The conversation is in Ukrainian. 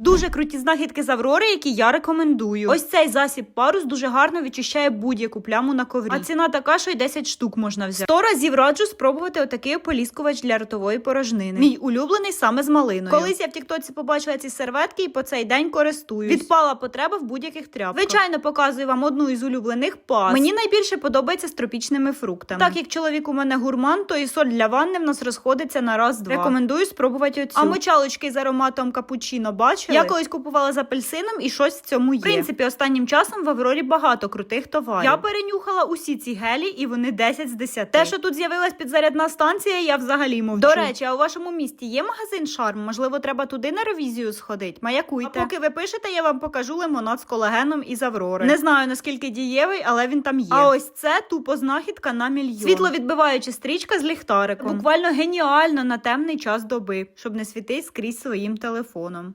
Дуже круті знахідки з Аврори, які я рекомендую. Ось цей засіб парус дуже гарно відчищає будь-яку пляму на коврі. А ціна така, що й 10 штук можна взяти. Сто разів раджу спробувати отакий ополіскувач для ротової порожнини. Мій улюблений саме з малиною. Колись я в Тіктоці побачила ці серветки і по цей день користуюсь. Відпала потреба в будь-яких тряпках. Звичайно, показую вам одну із улюблених пас. Мені найбільше подобається з тропічними фруктами. Так як чоловік у мене гурман, то і соль для ванни в нас розходиться на раз-два. Рекомендую спробувати оцю. А мочалочки з ароматом капучино бачили? Я колись купувала з апельсином і щось в цьому є. В принципі, останнім часом в Аврорі багато крутих товарів. Я перенюхала усі ці гелі, і вони 10 з 10. Те, що тут з'явилась підзарядна станція, я взагалі мовчу. До речі, а у вашому місті є магазин Шарм? Можливо, треба туди на ревізію сходить. Маякуйте. А поки ви пишете, я вам покажу лимонад з колагеном із Аврори. Не знаю наскільки дієвий, але він там є. А ось це тупо знахідка на мільйон. Світловідбиваюча стрічка з ліхтариком. Буквально геніально на темний час доби, щоб не світить скрізь своїм телефоном.